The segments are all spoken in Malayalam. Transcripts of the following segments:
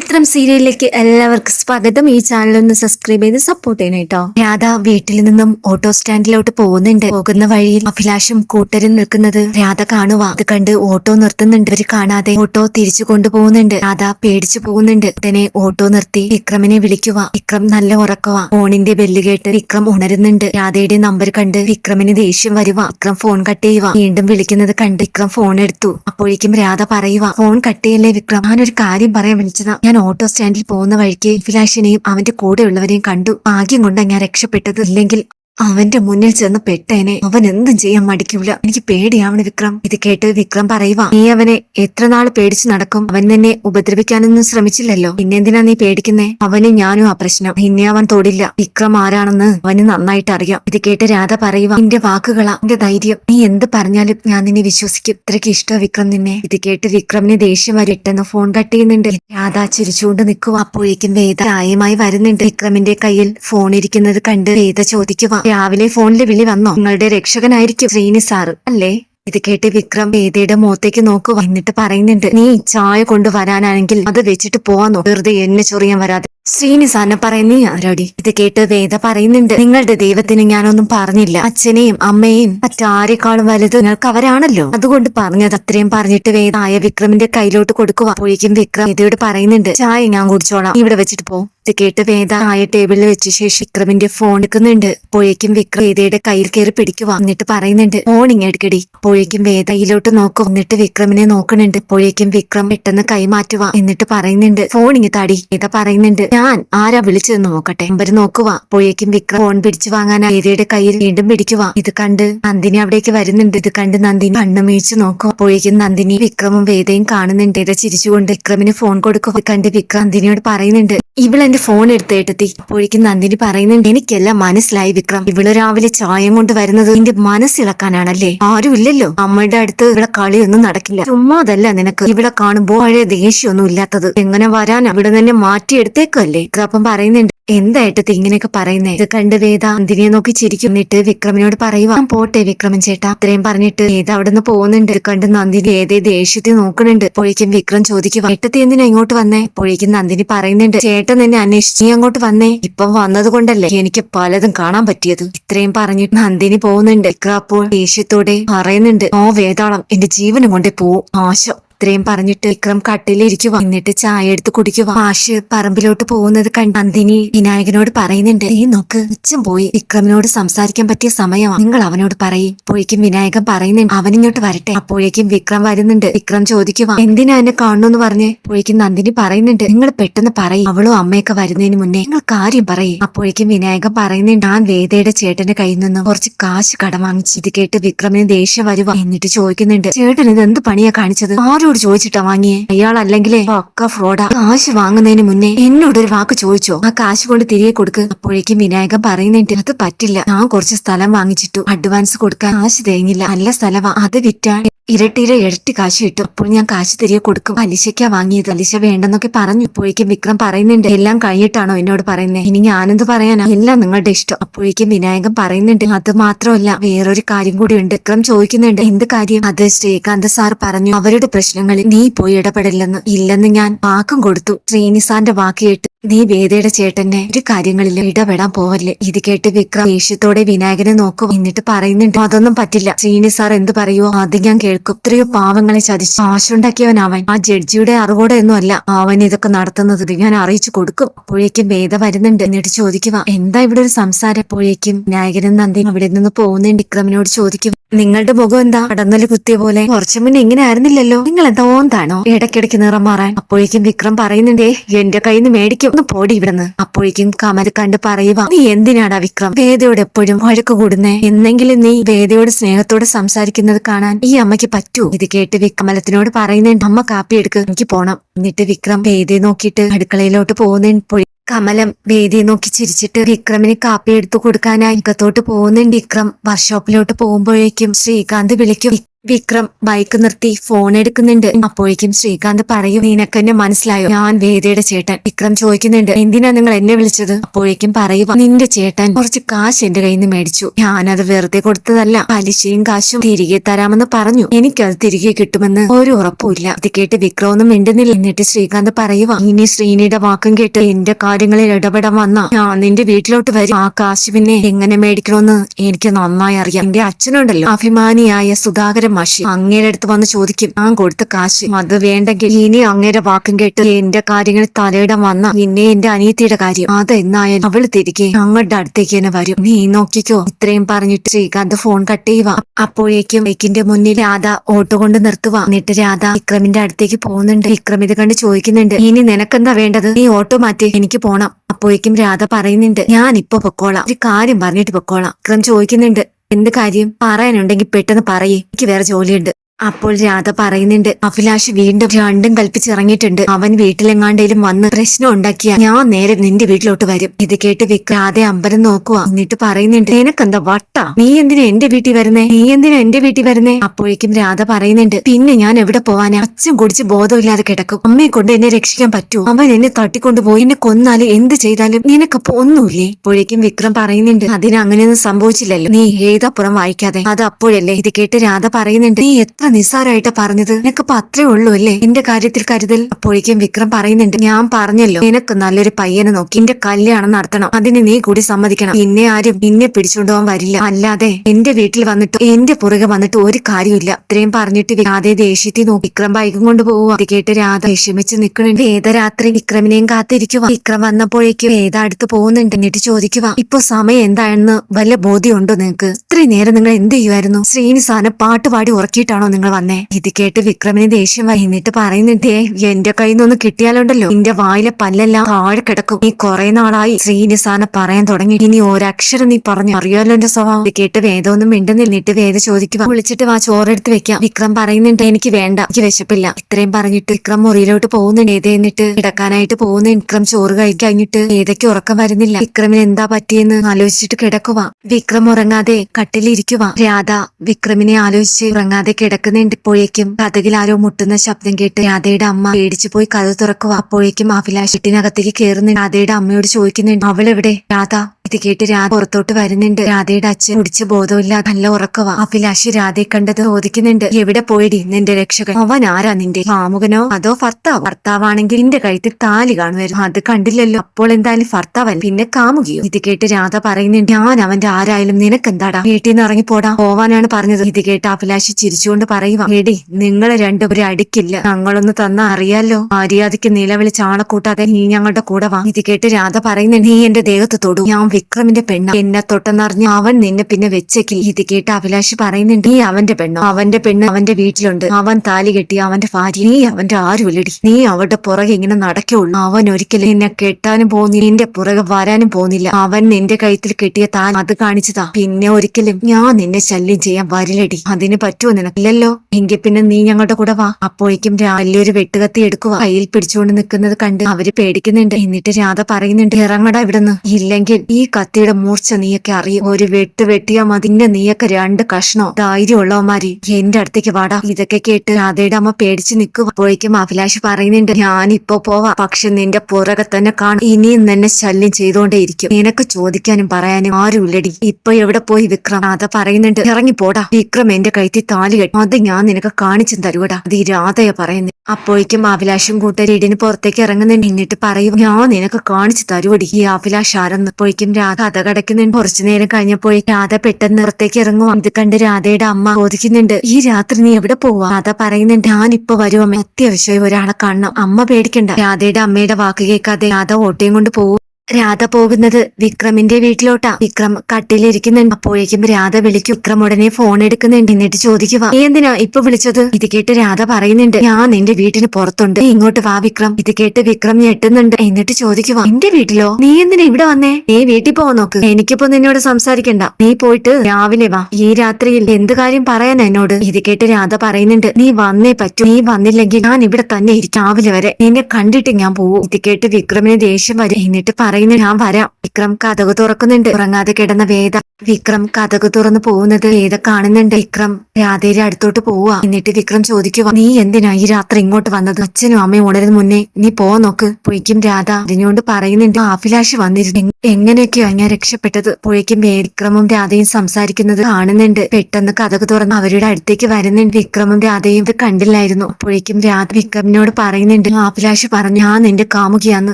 മിത്രം സീരിയലിലേക്ക് എല്ലാവർക്കും സ്വാഗതം. ഈ ചാനൽ ഒന്ന് സബ്സ്ക്രൈബ് ചെയ്ത് സപ്പോർട്ട് ചെയ്യണം കേട്ടോ. രാധ വീട്ടിൽ നിന്നും ഓട്ടോ സ്റ്റാൻഡിലോട്ട് പോകുന്നുണ്ട്. പോകുന്ന വഴിയിൽ അഭിലാഷും കൂട്ടരും നിൽക്കുന്നത് രാധ കാണുക അത് കണ്ട് ഓട്ടോ നിർത്തുന്നുണ്ട്. ഇവർ കാണാതെ ഓട്ടോ തിരിച്ചു കൊണ്ടുപോകുന്നുണ്ട്. രാധ പേടിച്ചു പോകുന്നുണ്ട്. ഉടനെ ഓട്ടോ നിർത്തി വിക്രമിനെ വിളിക്കുക വിക്രം നല്ല ഉറക്കുക ഫോണിന്റെ ബെല്ല് കേട്ട് വിക്രം ഉണരുന്നുണ്ട്. രാധയുടെ നമ്പർ കണ്ട് വിക്രമിന് ദേഷ്യം വരുക വിക്രം ഫോൺ കട്ട് ചെയ്യുക വീണ്ടും വിളിക്കുന്നത് കണ്ട് വിക്രം ഫോൺ എടുത്തു. അപ്പോഴേക്കും രാധ പറയുക ഫോൺ കട്ട് ചെയ്യല്ലേ വിക്രം? ഞാനൊരു കാര്യം പറയാൻ വിളിച്ചതാ. ഞാൻ ഓട്ടോ സ്റ്റാൻഡിൽ പോകുന്ന വഴിക്ക് ഫിലാഷിനെയും അവന്റെ കൂടെയുള്ളവരെയും കണ്ടു. ഭാഗ്യം കൊണ്ട് ഞാൻ രക്ഷപ്പെട്ടത് ഇല്ലെങ്കിൽ അവന്റെ മുന്നിൽ ചെന്ന് പെട്ടേനെ. അവൻ എന്തും ചെയ്യാൻ മടിക്കൂല. എനിക്ക് പേടിയാവണ് വിക്രം. ഇത് കേട്ട് വിക്രം പറയുക നീ അവനെ എത്ര നാൾ പേടിച്ചു നടക്കും? അവൻ നിന്നെ ഉപദ്രവിക്കാനൊന്നും ശ്രമിച്ചില്ലല്ലോ. പിന്നെന്തിനാ നീ പേടിക്കുന്നേ? അവനും ഞാനും ആ പ്രശ്നം. നിന്നെ അവൻ തൊടില്ല. വിക്രം ആരാണെന്ന് അവന് നന്നായിട്ട് അറിയാം. ഇത് കേട്ട് രാധ പറയുക നിന്റെ വാക്കുകളാ നിന്റെ ധൈര്യം. നീ എന്ത് പറഞ്ഞാലും ഞാൻ നിന്നെ വിശ്വസിക്കും. ഇത്രയ്ക്ക് ഇഷ്ടം വിക്രം നിന്നെ. ഇത് കേട്ട് വിക്രമിന് ദേഷ്യം വരട്ടെന്ന് ഫോൺ കട്ട് ചെയ്യുന്നുണ്ട്. രാധ ചിരിച്ചുകൊണ്ട് നിൽക്കുക അപ്പോഴേക്കും വേദ ചായമായി വരുന്നുണ്ട്. വിക്രമിന്റെ കയ്യിൽ ഫോൺ ഇരിക്കുന്നത് കണ്ട് വേദ ചോദിക്കുക രാവിലെ ഫോണിൽ വിളി വന്നോ? നിങ്ങളുടെ രക്ഷകനായിരിക്കും ശ്രീനി സാറ് അല്ലേ? ഇത് കേട്ട് വിക്രം വേദിയുടെ മുഖത്തേക്ക് നോക്കുക. എന്നിട്ട് പറയുന്നുണ്ട് നീ ചായ കൊണ്ടുവരാനാണെങ്കിൽ അത് വെച്ചിട്ട് പോവാൻ നോക്ക്. വെറുതെ എന്നെ ചൊറിയാൻ വരാതെ. ശ്രീനി സാറിനെ പറയുന്ന ആരോടി? ഇത് കേട്ട് വേദ പറയുന്നുണ്ട് നിങ്ങളുടെ ദൈവത്തിന് ഞാനൊന്നും പറഞ്ഞില്ല. അച്ഛനെയും അമ്മയെയും മറ്റാരെക്കാളും വലുത് നിങ്ങൾക്ക് അവരാണല്ലോ. അതുകൊണ്ട് പറഞ്ഞത് അത്രയും പറഞ്ഞിട്ട് വേദ ആയ വിക്രമിന്റെ കയ്യിലോട്ട് കൊടുക്കുക. അപ്പോഴേക്കും വിക്രം വേദയോട് പറയുന്നുണ്ട് ചായ ഞാൻ കുടിച്ചോളാം. ഇവിടെ വെച്ചിട്ട് പോ. ഇത് കേട്ട് വേദ ആയ ടേബിളിൽ വെച്ച ശേഷം വിക്രമിന്റെ ഫോൺ എടുക്കുന്നുണ്ട്. അപ്പോഴേക്കും വിക്രം വേദയുടെ കയ്യിൽ കയറി പിടിക്കുക എന്നിട്ട് പറയുന്നുണ്ട് മോണിങ് എടുക്കടി. അപ്പോഴേക്കും വേദ കയ്യിലോട്ട് നോക്കും. എന്നിട്ട് വിക്രമിനെ നോക്കുന്നുണ്ട്. അപ്പോഴേക്കും വിക്രം പെട്ടെന്ന് കൈമാറ്റുക എന്നിട്ട് പറയുന്നുണ്ട് ഫോണിങ് താടി. വേദ പറയുന്നുണ്ട് ഞാൻ ആരാ വിളിച്ചതെന്ന് നോക്കട്ടെ. നമ്പർ നോക്കുക അപ്പോഴേക്കും വിക്രം ഫോൺ പിടിച്ചു വാങ്ങാൻ വേദയുടെ കയ്യിൽ വീണ്ടും പിടിക്കുക ഇത് കണ്ട് നന്ദിനി അവിടേക്ക് വരുന്നുണ്ട്. ഇത് കണ്ട് നന്ദിനി കണ്ണുമീഴ്ച്ചു നോക്കും. അപ്പോഴേക്കും നന്ദിനി വിക്രമും വേദയും കാണുന്നുണ്ട്. ഇത് ചിരിച്ചുകൊണ്ട് വിക്രമിന് ഫോൺ കൊടുക്കും. കണ്ട് വിക്രം നന്ദിനിയോട് പറയുന്നുണ്ട് ഇവൾ എന്റെ ഫോൺ എടുത്ത് ഏട്ടത്തി. അപ്പോഴേക്കും നന്ദിനി പറയുന്നുണ്ട് എനിക്കെല്ലാം മനസ്സിലായി വിക്രം. ഇവൾ രാവിലെ ചായം കൊണ്ട് വരുന്നത് നിന്റെ മനസ്സിളക്കാനാണല്ലേ ആരും ഇല്ലല്ലോ അമ്മയുടെ അടുത്ത് ഇവിടെ കളിയൊന്നും നടക്കില്ല. ചുമ്മാതല്ല നിനക്ക്. ഇവിടെ കാണുമ്പോ പഴയ ദേഷ്യമൊന്നും ഇല്ലാത്തത്. എങ്ങനെ വരാൻ ഇവിടെ തന്നെ മാറ്റിയെടുത്തേക്കല്ലേ വിക്രപ്പം പറയുന്നുണ്ട് എന്തായിട്ടത്തെ ഇങ്ങനെയൊക്കെ പറയുന്നേ? ഇത് കണ്ട് വേദ അന്തിനെ നോക്കി ചിരിക്കും. എന്നിട്ട് വിക്രമിനോട് പറയുക പോട്ടെ വിക്രമൻ ചേട്ടാ. അത്രയും പറഞ്ഞിട്ട് വേദ അവിടെ നിന്ന് പോകുന്നുണ്ട് കണ്ട് നന്ദിനി ഏതേ ദേഷ്യത്തിൽ നോക്കുന്നുണ്ട്. അപ്പോഴേക്കും വിക്രം ചോദിക്കുക ഏട്ടത്തി എന്തിനാ ഇങ്ങോട്ട് വന്നേ? അപ്പോഴേക്കും നന്ദിനി പറയുന്നുണ്ട് ചേട്ടൻ എന്നെ അന്വേഷിച്ച് നീ അങ്ങോട്ട് വന്നേ. ഇപ്പം വന്നത് കൊണ്ടല്ലേ എനിക്ക് പലതും കാണാൻ പറ്റിയത്. ഇത്രയും പറഞ്ഞിട്ട് നന്ദിനി പോകുന്നുണ്ട്. ഇക്കാപ്പോൾ ദേഷ്യത്തോടെ പറയുന്നുണ്ട് ആ വേതാളം എന്റെ ജീവനും കൊണ്ടേ പോവും. ആശ ഇത്രയും പറഞ്ഞിട്ട് വിക്രം കട്ടിലിരിക്കുക എന്നിട്ട് ചായ എടുത്ത് കുടിക്കുക. മാഷ് പറമ്പിലോട്ട് പോകുന്നത് കണ്ട് നന്ദിനി വിനായകനോട് പറയുന്നുണ്ട് നീ നോക്ക് ഉച്ചം പോയി. വിക്രമിനോട് സംസാരിക്കാൻ പറ്റിയ സമയമാണ് നിങ്ങൾ അവനോട് പറയും. അപ്പോഴേക്കും വിനായകൻ പറയുന്നുണ്ട് അവനിങ്ങോട്ട് വരട്ടെ. അപ്പോഴേക്കും വിക്രം വരുന്നുണ്ട്. വിക്രം ചോദിക്കുക എന്തിനാ എന്നെ കാണണമെന്ന് പറഞ്ഞ്? അപ്പോഴേക്കും നന്ദിനി പറയുന്നുണ്ട് നിങ്ങൾ പെട്ടെന്ന് പറയും. അവളും അമ്മയൊക്കെ വരുന്നതിന് മുന്നേ നിങ്ങൾ കാര്യം പറയും. അപ്പോഴേക്കും വിനായകൻ പറയുന്നുണ്ട് ഞാൻ വേദയുടെ ചേട്ടന്റെ കയ്യിൽ നിന്ന് കുറച്ച് കാശ് കടം വാങ്ങിച്ചു ഇത് കേട്ട് വിക്രമിന് ദേഷ്യം വരുക എന്നിട്ട് ചോദിക്കുന്നുണ്ട് ചേട്ടൻ ഇത് എന്ത് പണിയാ കാണിച്ചത്? ആരോട് ചോദിച്ചിട്ടാ വാങ്ങിയേ? അയാൾ അല്ലെങ്കിലേ ഒക്കെ ഫ്രോഡാ. കാശ് വാങ്ങുന്നതിന് മുന്നേ എന്നോട് ഒരു വാക്ക് ചോദിച്ചോ? ആ കാശ് കൊണ്ട് തിരികെ കൊടുക്ക്. അപ്പോഴേക്കും വിനായകൻ പറയുന്നുണ്ട് അത് പറ്റില്ല. ഞാൻ കുറച്ച് സ്ഥലം വാങ്ങിച്ചിട്ടു. അഡ്വാൻസ് കൊടുക്കാൻ കാശ് തേങ്ങില്ല. നല്ല സ്ഥലവാ. അത് വിറ്റാൻ ഇരട്ടിയിലെ ഇരട്ടി കാശ് കിട്ടും. അപ്പോൾ ഞാൻ കാശ് തിരികെ കൊടുക്കും. പലിശയ്ക്കാ വാങ്ങിയത്. പലിശ വേണ്ടെന്നൊക്കെ പറഞ്ഞു. അപ്പോഴേക്കും വിക്രം പറയുന്നുണ്ട് എല്ലാം കഴിഞ്ഞിട്ടാണോ എന്നോട് പറയുന്നത് ഇനി ഞാനെന്ത് പറയാനാ? എല്ലാം നിങ്ങളുടെ ഇഷ്ടം. അപ്പോഴേക്കും വിനായകൻ പറയുന്നുണ്ട് അത് മാത്രമല്ല വേറൊരു കാര്യം കൂടി ഉണ്ട്. വിക്രം ചോദിക്കുന്നുണ്ട് എന്ത് കാര്യം? അത് ശ്രീകാന്ത് സാർ പറഞ്ഞു അവരുടെ പ്രശ്നങ്ങളിൽ നീ പോയി ഇടപെടില്ലെന്ന് ഇല്ലെന്ന് ഞാൻ വാക്കും കൊടുത്തു. ശ്രീനിസാന്റെ വാക്ക് കേട്ട് നീ വേദയുടെ ചേട്ടന്റെ ഒരു കാര്യങ്ങളിൽ ഇടപെടാൻ പോവല്ലേ? ഇത് കേട്ട് വിക്രം ദേഷ്യത്തോടെ വിനായകനെ നോക്കും. എന്നിട്ട് പറയുന്നുണ്ട് അതൊന്നും പറ്റില്ല. ശ്രീനി സാർ എന്ത് പറയുമോ അത് ഞാൻ കേൾക്കും. എത്രയോ പാവങ്ങളെ ചതിച്ച് ആശുണ്ടാക്കിയവൻ ആ ജഡ്ജിയുടെ അറിവോടെ ഒന്നും അല്ല. അവൻ ഇതൊക്കെ നടത്തുന്നത് ഞാൻ അറിയിച്ചു കൊടുക്കും. അപ്പോഴേക്കും വേദ വരുന്നുണ്ട്. എന്നിട്ട് ചോദിക്കുക എന്താ ഇവിടെ ഒരു സംസാരം? അപ്പോഴേക്കും വിനായകനും നന്ദി അവിടെ നിന്ന് പോകുന്നുണ്ട്. വിക്രമിനോട് ചോദിക്കും നിങ്ങളുടെ മുഖം എന്താ? കടന്നൽ കുത്തിയ പോലെ? കുറച്ചു മുന്നേ ഇങ്ങനെ ആയിരുന്നില്ലല്ലോ? നിങ്ങൾ എന്താ ഓന്താണോ? ഇടയ്ക്കിടയ്ക്ക് നിറം മാറാൻ? അപ്പോഴേക്കും വിക്രം പറയുന്നുണ്ടേ എന്റെ കയ്യിൽ നിന്ന് മേടിക്കും. ഒന്ന് പോടി ഇവിടുന്ന്. അപ്പോഴേക്കും കമൽ കണ്ട് പറയുക നീ എന്തിനാടാ വിക്രം? വേദയോട് എപ്പോഴും വഴക്ക് കൂടുന്നേ? എന്നെങ്കിലും നീ വേദയോട് സ്നേഹത്തോടെ സംസാരിക്കുന്നത് കാണാൻ ഈ അമ്മയ്ക്ക് പറ്റൂ? ഇത് കേട്ട് വിക്രമലത്തിനോട് പറയുന്നുണ്ട് അമ്മ കാപ്പി എടുക്ക് എനിക്ക് പോണം. എന്നിട്ട് വിക്രം വേദയെ നോക്കിയിട്ട് അടുക്കളയിലോട്ട് പോകുന്നുണ്ട് കമലം വേദിയെ നോക്കി ചിരിച്ചിട്ട് വിക്രമിന് കാപ്പി എടുത്തു കൊടുക്കാനായി ഇക്കത്തോട്ട് പോകുന്നുണ്ട് വിക്രം വർക്ക്ഷോപ്പിലോട്ട് പോകുമ്പോഴേക്കും ശ്രീകാന്ത് വിളിക്കും വിക്രം ബൈക്ക് നിർത്തി ഫോൺ എടുക്കുന്നുണ്ട്. അപ്പോഴേക്കും ശ്രീകാന്ത് പറയും നിനക്കെന്നെ മനസ്സിലായോ? ഞാൻ വേദയുടെ ചേട്ടൻ. വിക്രം ചോദിക്കുന്നുണ്ട് എന്തിനാ നിങ്ങൾ എന്നെ വിളിച്ചത്? അപ്പോഴേക്കും പറയുക നിന്റെ ചേട്ടൻ കുറച്ച് കാശ് എന്റെ കയ്യിൽ നിന്ന് മേടിച്ചു. ഞാനത് വെറുതെ കൊടുത്തതല്ല. പലിശയും കാശും തിരികെ തരാമെന്ന് പറഞ്ഞു. എനിക്കത് തിരികെ കിട്ടുമെന്ന് ഒരു ഉറപ്പുമില്ല ഇത് കേട്ട് വിക്രം ഒന്നും മിണ്ടുന്നില്ല. എന്നിട്ട് ശ്രീകാന്ത് പറയുക ഇനി ശ്രീനിയുടെ വാക്കും കേട്ട് എന്റെ കാര്യങ്ങളിൽ ഇടപെടാൻ വന്ന ഞാൻ നിന്റെ വീട്ടിലോട്ട് വരും. ആ കാശ് പിന്നെ എങ്ങനെ മേടിക്കണമെന്ന് എനിക്ക് നന്നായി അറിയാം. എന്റെ അച്ഛനുണ്ടല്ലോ. അഭിമാനിയായ സുധാകരൻ മാഷി അങ്ങേരെ അടുത്ത് വന്ന് ചോദിക്കും. ഞാൻ കൊടുത്ത കാശ് അത് വേണ്ടെങ്കിൽ ഇനി അങ്ങേരെ വാക്കും കേട്ട് എന്റെ കാര്യങ്ങൾ തലയിടാൻ വന്ന പിന്നെ എന്റെ അനിയത്തിയുടെ കാര്യം. അത് എന്നായാലും അവൾ തിരികെ ഞങ്ങളുടെ അടുത്തേക്ക് തന്നെ വരും. നീ നോക്കിക്കോ. ഇത്രയും പറഞ്ഞിട്ട് ശ്രീകാന്ത് ഫോൺ കട്ട് ചെയ്യുക. അപ്പോഴേക്കും ബൈക്കിന്റെ മുന്നിൽ രാധ ഓട്ടോ കൊണ്ട് നിർത്തുക. എന്നിട്ട് രാധ വിക്രമിന്റെ അടുത്തേക്ക് പോകുന്നുണ്ട്. വിക്രം ഇത് കണ്ട് ചോദിക്കുന്നുണ്ട് ഇനി നിനക്കെന്താ വേണ്ടത്? നീ ഓട്ടോ മാറ്റി. എനിക്ക് പോണം. അപ്പോഴേക്കും രാധ പറയുന്നുണ്ട് ഞാൻ ഇപ്പൊ പൊക്കോളാം. ഒരു കാര്യം പറഞ്ഞിട്ട് പൊക്കോളാം. വിക്രം ചോദിക്കുന്നുണ്ട് എന്ത് കാര്യം? പറയാനുണ്ടെങ്കിൽ പെട്ടെന്ന് പറയേ. എനിക്ക് വേറെ ജോലിയുണ്ട്. അപ്പോൾ രാധ പറയുന്നുണ്ട് അഭിലാഷ് വീണ്ടും രണ്ടും കൽപ്പിച്ചിറങ്ങിയിട്ടുണ്ട്. അവൻ വീട്ടിലെങ്ങാണ്ടേലും വന്ന് പ്രശ്നം ഉണ്ടാക്കിയ ഞാൻ നേരെ നിന്റെ വീട്ടിലോട്ട് വരും. ഇത് കേട്ട് വിക്രം രാധയെ അമ്പലം നോക്കുക. എന്നിട്ട് പറയുന്നുണ്ട് നിനക്കെന്താ വട്ട? നീ എന്തിനാ എന്റെ വീട്ടിൽ വരുന്നേ? നീ എന്തിനാ എന്റെ വീട്ടിൽ വരുന്നേ? അപ്പോഴേക്കും രാധ പറയുന്നുണ്ട് പിന്നെ ഞാൻ എവിടെ പോവാനാ? അച്ഛൻ കുടിച്ച് ബോധമില്ലാതെ കിടക്കും. അമ്മയെ കൊണ്ട് എന്നെ രക്ഷിക്കാൻ പറ്റുമോ? അവൻ എന്നെ തട്ടിക്കൊണ്ടുപോയി എന്നെ കൊന്നാലും എന്ത് ചെയ്താലും നിനക്കപ്പോ ഒന്നുമില്ലേ? അപ്പോഴേക്കും വിക്രം പറയുന്നുണ്ട് അതിന് അങ്ങനെയൊന്നും സംഭവിച്ചില്ലല്ലോ. നീ ഏതപ്പുറം വായിക്കാതെ. അത് അപ്പോഴല്ലേ ഇത് കേട്ട് രാധ പറയുന്നുണ്ട് നീ എത്ര നിസ്സാരമായിട്ട് പറഞ്ഞത്? നിനക്കിപ്പോ അത്രേ ഉള്ളൂ അല്ലേ? എന്റെ കാര്യത്തിൽ കരുതൽ? അപ്പോഴേക്കും വിക്രം പറയുന്നുണ്ട് ഞാൻ പറഞ്ഞല്ലോ നിനക്ക് നല്ലൊരു പയ്യനെ നോക്കി എന്റെ കല്യാണം നടത്തണം. അതിന് നീ കൂടി സമ്മതിക്കണം. പിന്നെ ആരും നിന്നെ പിടിച്ചോണ്ട് പോകാൻ വരില്ല. അല്ലാതെ എന്റെ വീട്ടിൽ വന്നിട്ട് എന്റെ പുറകെ വന്നിട്ട് ഒരു കാര്യമില്ല ഇത്രയും പറഞ്ഞിട്ട് രാധയെ ദേഷ്യത്തിൽ നോക്കി. വിക്രം ബൈക്കും കൊണ്ട് പോവുക അത് കേട്ട് രാധ വിഷമിച്ച് നിൽക്കണുണ്ട് ഏതരാത്രി രാത്രി വിക്രമിനെയും കാത്തിരിക്കുക വിക്രം വന്നപ്പോഴേക്കും ഏതാ അടുത്ത് പോകുന്നുണ്ട്. എന്നിട്ട് ചോദിക്കുക ഇപ്പൊ സമയം എന്താണെന്ന് വല്ല ബോധ്യമുണ്ടോ നിങ്ങക്ക് ഇത്രയും നേരം നിങ്ങൾ എന്ത് ചെയ്യുമായിരുന്നു ശ്രീനി പാട്ടുപാടി പാട്ട് പാടി ഉറക്കിയിട്ടാണോ വന്നേ. ഇത് കേട്ട് വിക്രമിന് ദേഷ്യം വൈ എന്നിട്ട് പറയുന്നുണ്ടേ എന്റെ കയ്യിൽ കിട്ടിയാലുണ്ടല്ലോ. നിന്റെ വായിലെ പല്ലെല്ലാം താഴെ കിടക്കും. നീ കുറെ നാളായി ശ്രീനി സാധനം പറയാൻ തുടങ്ങി. ഇനി ഒരക്ഷരം നീ പറഞ്ഞു അറിയാലോ എന്റെ സ്വഭാവം? ഇത് കേട്ട് വേദമൊന്നും മിണ്ടുന്നില്ല. എന്നിട്ട് വേദ ചോദിക്കുക വിളിച്ചിട്ട് വാ ചോറെടുത്ത് വെക്കാം. വിക്രം പറയുന്നുണ്ട് എനിക്ക് വേണ്ട. എനിക്ക് വിശപ്പില്ല. ഇത്രയും പറഞ്ഞിട്ട് വിക്രം മുറിയിലോട്ട് പോകുന്നുണ്ട്. ഏത് എന്നിട്ട് കിടക്കാനായിട്ട് പോകുന്ന. വിക്രം ചോറ് കഴിക്കഴിഞ്ഞിട്ട് ഏതൊക്കെ ഉറക്കം വരുന്നില്ല. വിക്രമിന് എന്താ പറ്റിയെന്ന് ആലോചിച്ചിട്ട് കിടക്കുക വിക്രം ഉറങ്ങാതെ കട്ടിലിരിക്കുക രാധ വിക്രമിനെ ആലോചിച്ച് ഉറങ്ങാതെ കിടക്കുന്നുണ്ട് ഇപ്പോഴേക്കും കഥകിൽ ആരോ മുട്ടുന്ന ശബ്ദം കേട്ട് രാധയുടെ അമ്മ പേടിച്ചു പോയി കഥ തുറക്കുക. അപ്പോഴേക്കും അഭിലാഷ് വീട്ടിനകത്തേക്ക് കയറുന്ന രാധയുടെ അമ്മയോട് ചോദിക്കുന്നുണ്ട് അവൾ എവിടെ രാധ ഇത് കേട്ട് രാധ പുറത്തോട്ട് വരുന്നുണ്ട്. രാധയുടെ അച്ഛൻ കുടിച്ച് ബോധമില്ല നല്ല ഉറക്കവാ അഭിലാഷ് രാധയെ കണ്ടത് ചോദിക്കുന്നുണ്ട്. എവിടെ പോയിടി നിന്റെ രക്ഷകൻ? അവൻ ആരാ നിന്റെ കാമുകനോ? അതോ ഭർത്താവ്? ഭർത്താവാണെങ്കിൽ നിന്റെ കഴുത്തിൽ താലി കാണുമായിരുന്നു. അത് കണ്ടില്ലല്ലോ. അപ്പോൾ എന്തായാലും ഭർത്താവൻ പിന്നെ കാമുകിയോ? ഇത് കേട്ട് രാധ പറയുന്നുണ്ട്. ഞാൻ അവന്റെ ആരായാലും നിനക്കെന്താടാ? വീട്ടിൽ നിന്ന് ഇറങ്ങിപ്പോടാ. പോവാനാണ് പറഞ്ഞത്. ഇത് കേട്ട് അഭിലാഷ് ചിരിച്ചുകൊണ്ട് പറയുക എടി നിങ്ങൾ രണ്ടും ഒരു അടിക്കില്ല. ഞങ്ങളൊന്ന് തന്ന അറിയാലോ. മര്യാദയ്ക്ക് നിലവിളിച്ച് ആളെ കൂട്ടാതെ നീ ഞങ്ങളുടെ കൂടെ വാ. ഇത് കേട്ട് രാധ പറയുന്നുണ്ട്. നീ എന്റെ ദേഹത്ത് തൊടു. ഞാൻ വിക്രമിന്റെ പെണ്ണ. എന്നെ തൊട്ടെന്നറിഞ്ഞ് അവൻ നിന്നെ പിന്നെ വെച്ചേക്കില്ല ഇത് കേട്ട് അഭിലാഷ് പറയുന്നുണ്ട് നീ അവന്റെ പെണ്ണോ? അവന്റെ പെണ്ണ് അവന്റെ വീട്ടിലുണ്ട്. അവൻ താലി കെട്ടി അവന്റെ ഭാര്യ. നീ അവന്റെ ആരുമില്ലടി നീ അവരുടെ പുറകെ ഇങ്ങനെ നടക്കുള്ളൂ അവൻ ഒരിക്കലും നിന്നെ കെട്ടാനും പോകുന്നില്ല. നിന്റെ പുറകെ വരാനും പോകുന്നില്ല. അവൻ നിന്റെ കഴുത്തിൽ കെട്ടിയ താൻ അത് കാണിച്ചതാ. പിന്നെ ഒരിക്കലും ഞാൻ നിന്നെ ശല്യം ചെയ്യാൻ വരില്ലടി. അതിന് പറ്റുമോ നിനക്കില്ലല്ലോ? എങ്കിൽ പിന്നെ നീ ഞങ്ങളുടെ കൂടെ വാ. അപ്പോഴേക്കും വലിയൊരു വെട്ടുകത്തി എടുക്കുക. കയ്യിൽ പിടിച്ചുകൊണ്ട് നിൽക്കുന്നത് കണ്ട് അവർ പേടിക്കുന്നുണ്ട്. എന്നിട്ട് രാധ പറയുന്നുണ്ട് ഇറങ്ങടാ ഇവിടുന്ന്. ഇല്ലെങ്കിൽ ഈ കത്തിയുടെ മൂർച്ച നീയൊക്കെ അറിയും ഒരു വെട്ട് വെട്ടിയാ മതിന്റെ നീയൊക്കെ രണ്ട് കഷ്ണോ? ധൈര്യമുള്ളവന്മാര് എന്റെ അടുത്തേക്ക് വാടാ. ഇതൊക്കെ കേട്ട് രാധയുടെ അമ്മ പേടിച്ചു നിൽക്കും അപ്പോഴേക്കും അഭിലാഷ് പറയുന്നുണ്ട് ഞാനിപ്പോ പോവാ. പക്ഷെ നിന്റെ പുറകെ തന്നെ കാണും. ഇനിയും നിന്നെ ശല്യം ചെയ്തോണ്ടേയിരിക്കും. നിനക്ക് ചോദിക്കാനും പറയാനും ആരും ആരുമില്ലടി. ഇപ്പൊ എവിടെ പോയി വിക്രം? രാധ പറയുന്നുണ്ട് ഇറങ്ങി പോടാ. വിക്രം എന്റെ കഴുത്തിൽ താലി കെട്ടും അത് ഞാൻ നിനക്ക് കാണിച്ചു തരുവടാ. അത് ഈ രാധയെ പറയുന്നത് അപ്പോഴേക്കും അഭിലാഷും കൂട്ടരീടിന് പുറത്തേക്ക് ഇറങ്ങുന്നുണ്ട്. എന്നിട്ട് പറയും ഞാൻ നിനക്ക് കാണിച്ചു തരുവടി. ഈ അഭിലാഷ് ആരെന്ന്? അപ്പോഴേക്കും രാധ കഥ കടക്കുന്നുണ്ട് കുറച്ചു നേരം കഴിഞ്ഞപ്പോഴേക്കും രാധ പെട്ടെന്ന് പുറത്തേക്ക് ഇറങ്ങും. ഇത് കണ്ട് രാധയുടെ അമ്മ ചോദിക്കുന്നുണ്ട് ഈ രാത്രി നീ എവിടെ പോവാ? രാധ പറയുന്നുണ്ട് ഞാൻ ഇപ്പൊ വരും അമ്മ. അത്യാവശ്യമായി ഒരാളെ കാണണം. അമ്മ പേടിക്കണ്ട. രാധയുടെ അമ്മയുടെ വാക്ക് കേൾക്കാതെ രാധ ഓട്ടയും കൊണ്ട് പോകും രാധ പോകുന്നത് വിക്രമിന്റെ വീട്ടിലോട്ടാ. വിക്രം കട്ടിലിരിക്കുന്നുണ്ട്. അപ്പോഴേക്കും രാധ വിളിക്കും. വിക്രം ഉടനെ ഫോൺ എടുക്കുന്നുണ്ട്. എന്നിട്ട് ചോദിക്കുക "നീ എന്തിനാ ഇപ്പൊ വിളിച്ചത്? ഇത് കേട്ട് രാധ പറയുന്നുണ്ട് ഞാൻ നിന്റെ വീട്ടിന് പുറത്തുണ്ട്. ഇങ്ങോട്ട് വാ വിക്രം. ഇത് കേട്ട് വിക്രം ഞെട്ടുന്നുണ്ട്. എന്നിട്ട് ചോദിക്കുക എന്റെ വീട്ടിലോ? നീ എന്തിനാ ഇവിടെ വന്നേ? നീ വീട്ടിൽ പോവാൻ നോക്ക്. എനിക്കിപ്പോ നിന്നോട് സംസാരിക്കണ്ട. നീ പോയിട്ട് രാവിലെ വാ. ഈ രാത്രിയിൽ എന്ത് കാര്യം പറയാൻ എന്നോട്? ഇത് കേട്ട് രാധ പറയുന്നുണ്ട് നീ വന്നേ പറ്റൂ. നീ വന്നില്ലെങ്കിൽ ഞാൻ ഇവിടെ തന്നെ രാവിലെ വരെ. നിന്നെ കണ്ടിട്ട് ഞാൻ പോവും. ഇത് കേട്ട് വിക്രമിന് ദേഷ്യം വരെ. എന്നിട്ട് പറയുന്നു ഞാൻ വരാം. വിക്രം കഥകു തുറക്കുന്നുണ്ട്. ഉറങ്ങാതെ കിടന്ന വേദ വിക്രം കഥകു തുറന്ന് പോകുന്നത് വേദ കാണുന്നുണ്ട്? വിക്രം രാധയുടെ അടുത്തോട്ട് പോവുക. എന്നിട്ട് വിക്രം ചോദിക്കുക നീ എന്തിനാ ഈ രാത്രി ഇങ്ങോട്ട് വന്നത്? അച്ഛനും അമ്മയും ഉണരുന്ന മുന്നേ. നീ പോ നോക്ക്. പുഴയ്ക്കും രാധ അതിനോട് പറയുന്നുണ്ട് ആഫിലാഷ് വന്നിരുന്നു. എങ്- എങ്ങനെയൊക്കെയോ ഞാൻ രക്ഷപ്പെട്ടത്. പുഴയ്ക്കും വിക്രമും രാധയും സംസാരിക്കുന്നത് കാണുന്നുണ്ട്. പെട്ടെന്ന് കഥകു തുറന്ന് അവരുടെ അടുത്തേക്ക് വരുന്നുണ്ട്. വിക്രമും രാധയും ഇത് കണ്ടില്ലായിരുന്നു. പുഴയ്ക്കും രാധ വിക്രമിനോട് പറയുന്നുണ്ട് ആഫിലാഷ് പറഞ്ഞു ഞാൻ നിന്റെ കാമുകിയാന്ന്.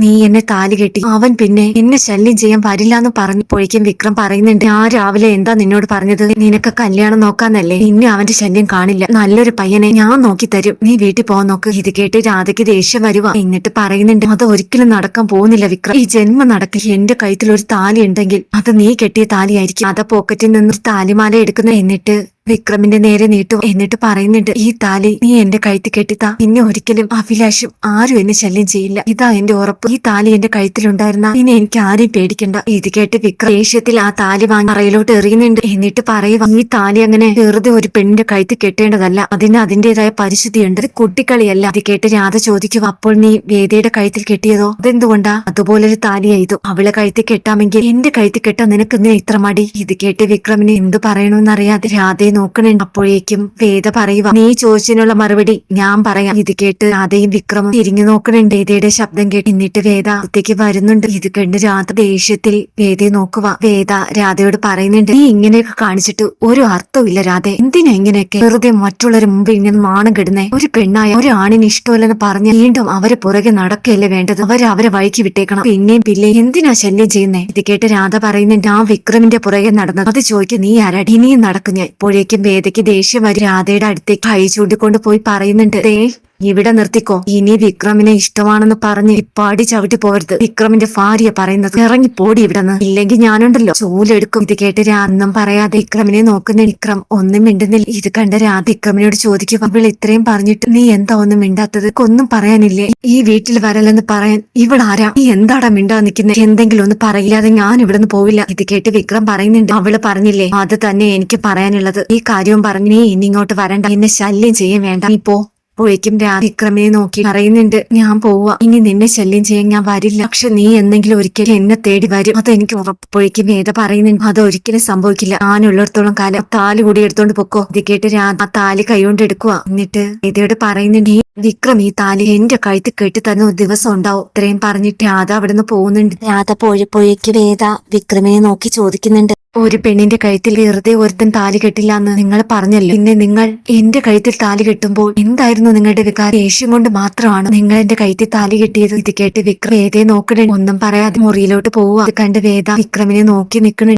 നീ എന്നെ താലി കെട്ടി. അവൻ പിന്നെ എന്നെ ശല്യം ചെയ്യാൻ വരില്ല എന്ന് പുഴയ്ക്കും വിക്രം പറയുന്നുണ്ട് ഞാൻ രാവിലെ എന്താ നിന്നോട് പറഞ്ഞത്? നിനക്ക് കല്യാണം നോക്കാന്നല്ലേ? നിന്നെ അവന്റെ ശല്യം കാണില്ല. നല്ലൊരു പയ്യനെ ഞാൻ നോക്കി തരും. നീ വീട്ടിൽ പോകാൻ നോക്ക്. ഇത് കേട്ട് രാധയ്ക്ക് ദേഷ്യം വരുവാ. എന്നിട്ട് പറയുന്നുണ്ട് അത് ഒരിക്കലും നടക്കാൻ പോകുന്നില്ല വിക്രം. ഈ ജന്മം നടക്കി എന്റെ കഴുത്തിൽ ഒരു താലി ഉണ്ടെങ്കിൽ അത് നീ കെട്ടിയ താലിയായിരിക്കും. അത പോക്കറ്റിൽ നിന്ന് താലിമാല എടുക്കുന്ന എന്നിട്ട് വിക്രമിന്റെ നേരെ നീട്ടു. എന്നിട്ട് പറയുന്നുണ്ട് ഈ താലി നീ എന്റെ കഴുത്തി കെട്ടിത്താ. പിന്നെ ഒരിക്കലും അഭിലാഷും ആരും എന്നെ ശല്യം ചെയ്യില്ല. ഇതാ എന്റെ ഉറപ്പ്. ഈ താലി എന്റെ കഴുത്തിലുണ്ടായിരുന്ന. പിന്നെ എനിക്ക് ആരെയും പേടിക്കണ്ട. ഇത് കേട്ട് വിക്രം ദേഷ്യത്തിൽ ആ താലി വാങ്ങി അറയിലോട്ട് എറിയുന്നുണ്ട്. എന്നിട്ട് പറയുക ഈ താലി അങ്ങനെ വെറുതെ ഒരു പെണ്ണിന്റെ കഴുത്തി കെട്ടേണ്ടതല്ല. അതിന് അതിന്റേതായ പരിശുദ്ധിയുണ്ട്. അത് കുട്ടിക്കളിയല്ല. ഇത് കേട്ട് രാധ ചോദിക്കും അപ്പോൾ നീ വേദയുടെ കഴുത്തിൽ കെട്ടിയതോ? അതെന്തുകൊണ്ടാ? അതുപോലൊരു താലിയായതു അവളെ കഴുത്തിൽ കെട്ടാമെങ്കിൽ എന്റെ കഴുത്തിൽ കെട്ടാൻ നിനക്ക് ഇന്ന് ഇത്ര മടി? ഇത് കേട്ട് വിക്രമിന് എന്ത് പറയണമെന്നറിയാതെ രാധയെ നോക്കണുണ്ട് അപ്പോഴേക്കും വേദ പറയുക നീ ചോദിച്ചതിനുള്ള മറുപടി ഞാൻ പറയാം. ഇത് കേട്ട് രാധയും വിക്രമും തിരിഞ്ഞു നോക്കണുണ്ട്. വേദയുടെ ശബ്ദം കേട്ട് എന്നിട്ട് വേദ അടുത്തേക്ക് വരുന്നുണ്ട്. ഇത് കണ്ട് രാധ ദേഷ്യത്തിൽ വേദയെ നോക്കുക. വേദ രാധയോട് പറയുന്നുണ്ട് നീ ഇങ്ങനെയൊക്കെ കാണിച്ചിട്ട് ഒരു അർത്ഥമില്ല രാധ. എന്തിനാ ഇങ്ങനെയൊക്കെ? വെറുതെ മറ്റുള്ളവർ മുമ്പ് ഇങ്ങനെ മാണം കിടന്നേ? ഒരു പെണ്ണായ ഒരു ആണിന് ഇഷ്ടമല്ലെന്ന് പറഞ്ഞ് വീണ്ടും അവരെ പുറകെ നടക്കല്ലേ വേണ്ടത്? അവരെ അവരെ വഴിക്ക് വിട്ടേക്കണം. പിന്നെയും പിന്നെ എന്തിനാ ശല്യം ചെയ്യുന്നേ? ഇത് കേട്ട് രാധ പറയുന്നുണ്ട് ആ വിക്രമിന്റെ പുറകെ നടന്നത്. അത് ചോദിക്കും നീ ആരാടി? ഇനിയും നടക്കുന്ന ഞാൻ. ഇപ്പോഴേക്കും വേദയ്ക്ക് ദേഷ്യം വരും. രാധയുടെ അടുത്തേക്ക് ചൂണ്ടിക്കൊണ്ട് പോയി പറയുന്നുണ്ട്. ദേ ഇവിടെ നിർത്തിക്കോ. ഇനി വിക്രമിനെ ഇഷ്ടമാണെന്ന് പറഞ്ഞ് ഇപ്പാടി ചവിട്ടി പോകരുത് വിക്രമിന്റെ ഭാര്യ പറയുന്നത് ഇറങ്ങി പോടി ഇവിടെന്ന്. ഇല്ലെങ്കിൽ ഞാനുണ്ടല്ലോ. ചൂലെടുക്കും. ഇത് കേട്ട് രാന്നും പറയാതെ വിക്രമിനെ നോക്കുന്ന വിക്രം ഒന്നും മിണ്ടുന്നില്ല. ഇത് കണ്ട രാധ വിക്രമിനോട് ചോദിക്കും അവൾ ഇത്രയും പറഞ്ഞിട്ട് നീ എന്താ ഒന്നും മിണ്ടാത്തത്? ഒന്നും പറയാനില്ലേ? ഈ വീട്ടിൽ വരല്ലെന്ന് പറയാൻ ഇവിടെ ആരാ? നീ എന്താടാ മിണ്ടാ നിൽക്കുന്നത് എന്തെങ്കിലും ഒന്ന് പറയില്ലാതെ ഞാൻ ഇവിടുന്ന് പോവില്ല. ഇത് കേട്ട് വിക്രം പറയുന്നുണ്ട്. അവൾ പറഞ്ഞില്ലേ? അത് തന്നെ എനിക്ക് പറയാനുള്ളത്. ഈ കാര്യവും പറഞ്ഞു നീ ഇനി ഇങ്ങോട്ട് വരണ്ട. എന്നെ ശല്യം ചെയ്യാൻ വേണ്ട. നീ പോ. പോയിക്കും വിക്രമിനെ നോക്കി പറയുന്നുണ്ട് ഞാൻ പോവാ. ഇനി നിന്നെ ശല്യം ചെയ്യാൻ ഞാൻ വരില്ല. പക്ഷെ നീ എന്തെങ്കിലും ഒരിക്കലും എന്നെ തേടി വരും. അതെനിക്ക് ഉറപ്പോഴേക്കും വേദ പറയുന്നുണ്ട് അത് ഒരിക്കലും സംഭവിക്കില്ല. ആനുള്ളിടത്തോളം കാലം താൽ കൂടി എടുത്തോണ്ട് പൊക്കോ. ഇത് കേട്ട് രാ ആ താലി കൈകൊണ്ട് എടുക്കുക എന്നിട്ട് വേദയോട് പറയുന്നുണ്ട് വിക്രം ഈ താലി എന്റെ കഴുത്തിൽ കെട്ടി തന്ന ഒരു ദിവസം ഉണ്ടാവും. ഇത്രയും പറഞ്ഞിട്ട് രാധ അവിടുന്ന് പോകുന്നുണ്ട്. രാധ പോഴപ്പോഴേക്ക് വേദ വിക്രമിനെ നോക്കി ചോദിക്കുന്നുണ്ട് ഒരു പെണ്ണിന്റെ കഴുത്തിൽ വെറുതെ ഒരുത്തൻ താലി കെട്ടില്ല എന്ന് നിങ്ങൾ പറഞ്ഞല്ലോ. പിന്നെ നിങ്ങൾ എന്റെ കഴുത്തിൽ താലി കെട്ടുമ്പോൾ എന്തായിരുന്നു നിങ്ങളുടെ വികാരം? ദേഷ്യം കൊണ്ട് മാത്രമാണ് നിങ്ങൾ എന്റെ കഴുത്തിൽ താലി കെട്ടിയത്. ഇത് കേട്ട് വിക്രം വേദയെ നോക്കണേ. ഒന്നും പറയാതെ മുറിയിലോട്ട് പോവുക. കണ്ട് വേദ വിക്രമിനെ നോക്കി നിൽക്കണ